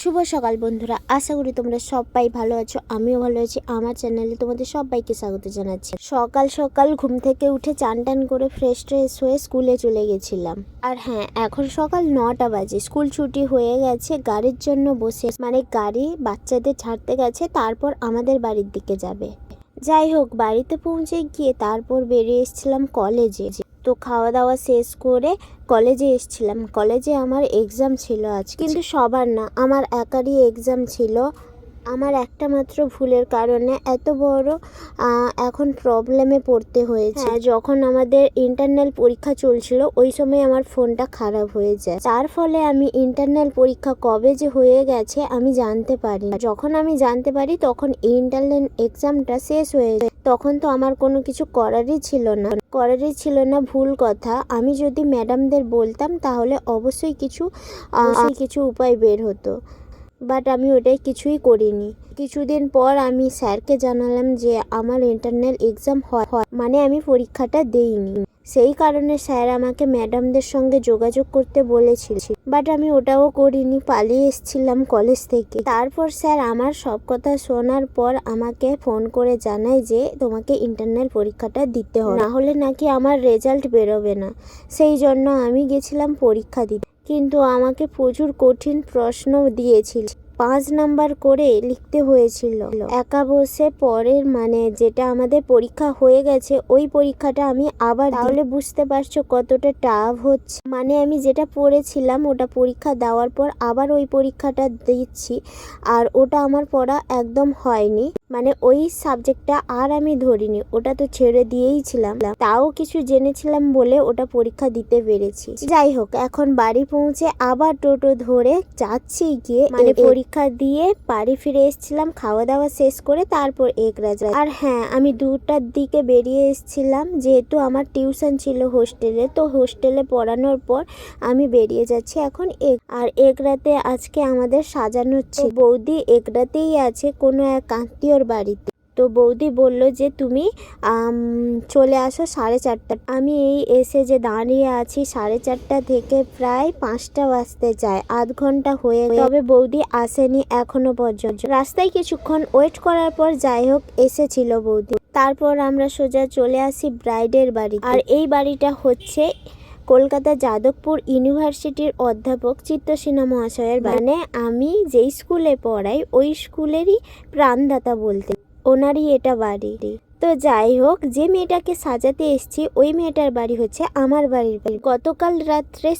শুভ সকাল বন্ধুরা, আশা করি তোমরা সবাই ভালো আছো, আমিও ভালো আছি, আমার চ্যানেলে তোমাদের সবাইকে স্বাগত জানাচ্ছি। সকাল সকাল ঘুম থেকে উঠে চান টান করে ফ্রেশ ট্রেশ হয়ে স্কুলে চলে গেছিলাম। আর হ্যাঁ এখন সকাল নটা বাজে, স্কুল ছুটি হয়ে গেছে, গাড়ির জন্য বসে মানে গাড়ি বাচ্চাদের ছাড়তে গেছে, তারপর আমাদের বাড়ির দিকে যাবে। যাই হোক, বাড়িতে পৌঁছে গিয়ে তারপর বেরিয়ে এসেছিলাম কলেজে তো খাওয়া দাওয়া শেষ করে কলেজে এসেছিলাম। কলেজে আমার এক্সাম ছিল আজ কিন্তু সবার না, আমার একারই এক্সাম ছিল। আমার একটা মাত্র ভুলের কারণে এত বড় এখন প্রবলেমে পড়তে হয়েছে। হ্যাঁ, যখন আমাদের ইন্টারনাল পরীক্ষা চলছিল ওই সময় আমার ফোনটা খারাপ হয়ে যায়। তার ফলে আমি ইন্টারনাল পরীক্ষা কবে যে হয়ে গেছে আমি জানতে পারি যখন আমি জানতে পারি তখন ইন্টারনাল এক্সামটা শেষ হয়ে যায়। তখন তো আমার কোনো কিছু করারই ছিল না। করারই ছিল না ভুল কথা। আমি যদি ম্যাডামদের বলতাম তাহলে অবশ্যই কিছু কিছু উপায় বের হতো। বাট আমি ওটাই কিছুই করিনি। কিছুদিন পর আমি স্যারকে জানালাম যে আমার ইন্টারনাল এক্সাম হয়। মানে আমি পরীক্ষাটা দেইনি। সেই কারণে স্যার আমাকে ম্যাডামদের সঙ্গে যোগাযোগ করতে বলেছিল। বাট আমি ওটাও করিনি, পালিয়ে এসেছিলাম কলেজ থেকে। তারপর স্যার আমার সব কথা শোনার পর আমাকে ফোন করে জানায় যে তোমাকে ইন্টারনাল পরীক্ষাটা দিতে হবে। না হলে নাকি আমার রেজাল্ট বেরোবে না। সেই জন্য আমি গেছিলাম পরীক্ষা দিতে। কিন্তু আমাকে প্রচুর কঠিন প্রশ্ন দিয়েছিল। পাঁচ নাম্বার করে লিখতে হয়েছিল। একা বসে পরের মানে যেটা আমাদের পরীক্ষা হয়ে গেছে, ওই পরীক্ষাটা আমি আবার তাহলে বুঝতে পারছ কতটা টাফ হচ্ছে। মানে আমি যেটা পড়েছিলাম, ওটা পরীক্ষা দেওয়ার পর আবার ওই পরীক্ষাটা দিচ্ছি, আর ওটা আমার পড়া একদম হয়নি। মানে ওই সাবজেক্টটা আর আমি ধরিনি ওটা তো ছেড়ে দিয়েই ছিলাম। তাও কিছু জেনেছিলাম বলে ওটা পরীক্ষা দিতে পেরেছি। যাই হোক এখন বাড়ি পৌঁছে আবার টোটো ধরে যাচ্ছি গিয়ে। মানে পরীক্ষা দিয়ে বাড়ি ফিরে এসেছিলাম খাওয়া দাওয়া শেষ করে তারপর একরাজ আর হ্যাঁ আমি দুটার দিকে বেরিয়ে এসেছিলাম যেহেতু আমার টিউশন ছিল হোস্টেলে তো হোস্টেলে পড়ানোর পর আমি বেরিয়ে যাচ্ছি এখন এক আর একরাতে আজকে আমাদের সাজানো হচ্ছে বৌদি একরাতেই আছে কোনো এক আত্মীয়র বাড়িতে। তো বৌদি বলল যে, তুমি চলে আসো সাড়ে চারটা আমি এই এসে যে দাঁড়িয়ে আছি সাড়ে চারটা থেকে প্রায় পাঁচটা বাজতে যায়, আধ ঘণ্টা হয়ে তবে বৌদি আসেনি এখনও পর্যন্ত। রাস্তায় কিছুক্ষণ ওয়েট করার পর যাই হোক, এসেছিল বৌদি। তারপর আমরা সোজা চলে আসি ব্রাইডের বাড়ি আর এই বাড়িটা হচ্ছে কলকাতা যাদবপুর ইউনিভার্সিটির অধ্যাপক চিত্তসেনা মহাশয়ের মানে আমি যেই স্কুলে পড়াই, ওই স্কুলেরই প্রাণদাতা বলতে। ওনারই এটা বাড়ি। তো যাই হোক, যে মেয়েটাকে সাজাতে এসছি, ওই মেয়েটার বাড়ি হচ্ছে আমার বাড়ির বাড়ি। গতকাল রাত্রে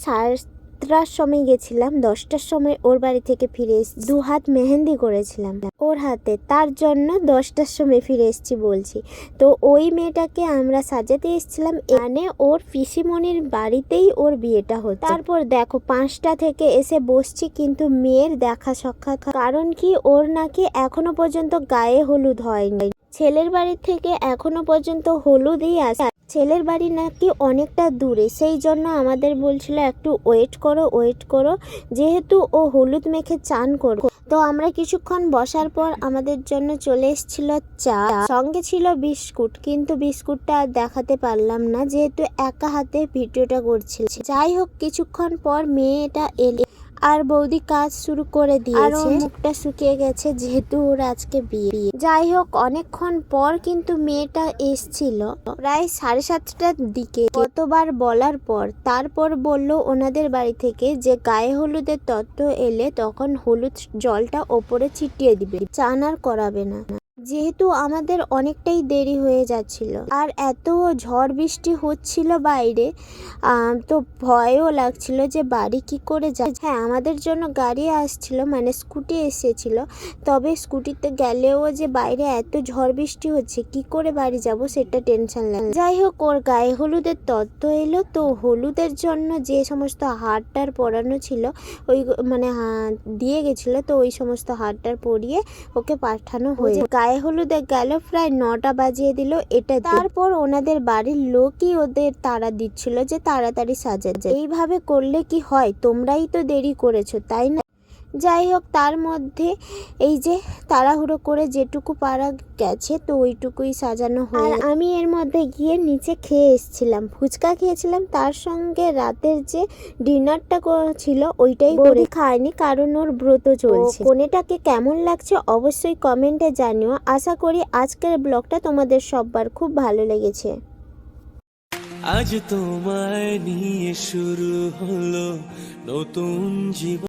সাতটার সময় গেছিলাম, দশটার সময় ওর বাড়ি থেকে ফিরে এসেছি দু হাত মেহেন্দি করেছিলাম। ওর হাতে, তার জন্য দশটার সময় ফিরে এসেছি বলছি। তো ওই মেয়েটাকে আমরা সাজাতে এসেছিলাম মানে ওর পিসিমণির বাড়িতেই ওর বিয়েটা হতো। তারপর দেখো, পাঁচটা থেকে এসে বসছি, কিন্তু মেয়ের দেখা সাক্ষাৎ কারণ কি, ওর নাকি এখনও পর্যন্ত গায়ে হলুদ হয়নি। ছেলের বাড়ি থেকে এখনও পর্যন্ত হলুদই আসে ছেলের বাড়ি নাকি অনেকটা দূরে, সেই জন্য আমাদের বলছিল একটু ওয়েট করো ওয়েট করো, যেহেতু ও হলুদ মেখে চান করবে। তো আমরা কিছুক্ষণ বসার পর আমাদের জন্য চলে এসেছিল চা। সঙ্গে ছিল বিস্কুট, কিন্তু বিস্কুটটা আর দেখাতে পারলাম না, যেহেতু একা হাতে ভিডিওটা করছিল। যাই হোক, কিছুক্ষণ পর মেয়েটা এলে। আর বৌদি কাজ শুরু করে দিয়েছে। মুখটা শুকিয়ে গেছে যেহেতু ওর আজকে বিয়ে। যাই হোক অনেকক্ষণ পর কিন্তু মেয়েটা এসছিল। প্রায় সাড়ে সাতটার দিকে। কতবার বলার পর তারপর বলল ওনাদের বাড়ি থেকে যে গায়ে হলুদের তত্ত্ব এলে তখন হলুদ জলটা ওপরে ছিটিয়ে দিবে। চান আর করাবে না। যেহেতু আমাদের অনেকটাই দেরি হয়ে যাচ্ছিল। আর এত ঝড় বৃষ্টি হচ্ছিল বাইরে তো ভয়ও লাগছিল যে বাড়ি কি করে যায় হ্যাঁ আমাদের জন্য গাড়ি আসছিল মানে স্কুটি এসেছিল। তবে স্কুটিতে গেলেও যে বাইরে এত ঝড় বৃষ্টি হচ্ছে, কি করে বাড়ি যাব সেটা টেনশন লাগে যাই হোক, ওর গায়ে হলুদের তত্ত্ব এলো। তো হলুদের জন্য যে সমস্ত হারটার পরানো ছিল, ওই মানে হা- দিয়ে গেছিল। তো ওই সমস্ত হারটার পরিয়ে ওকে পাঠানো হয়ে গায়ে হলুদে গেল, প্রায় নটা বাজিয়ে দিল, এটা তারপর ওনাদের বাড়ির লোকই ওদের তারা দিচ্ছিল যে তাড়াতাড়ি সাজা যায়। এইভাবে করলে কি হয়? তোমরাই তো দেরি করেছ, তাই না? যাই হোক তার মধ্যে এই যে তাড়াহুড়ো করে যেটুকু পারা গেছে তো ওইটুকুই সাজানো হয় আমি এর মধ্যে গিয়ে নিচে খেয়ে এসেছিলাম। ফুচকা খেয়েছিলাম তার সঙ্গে রাতের যে ডিনারটা ছিল ওইটাই করে খায়নি কারণ ওর ব্রত চলছে। কোনেটাকে কেমন লাগছে অবশ্যই কমেন্টে জানিও। আশা করি আজকের ব্লগটা তোমাদের সবার খুব ভালো লেগেছে। আজ তোমায় নিয়ে শুরু হলো নতুন জীবন।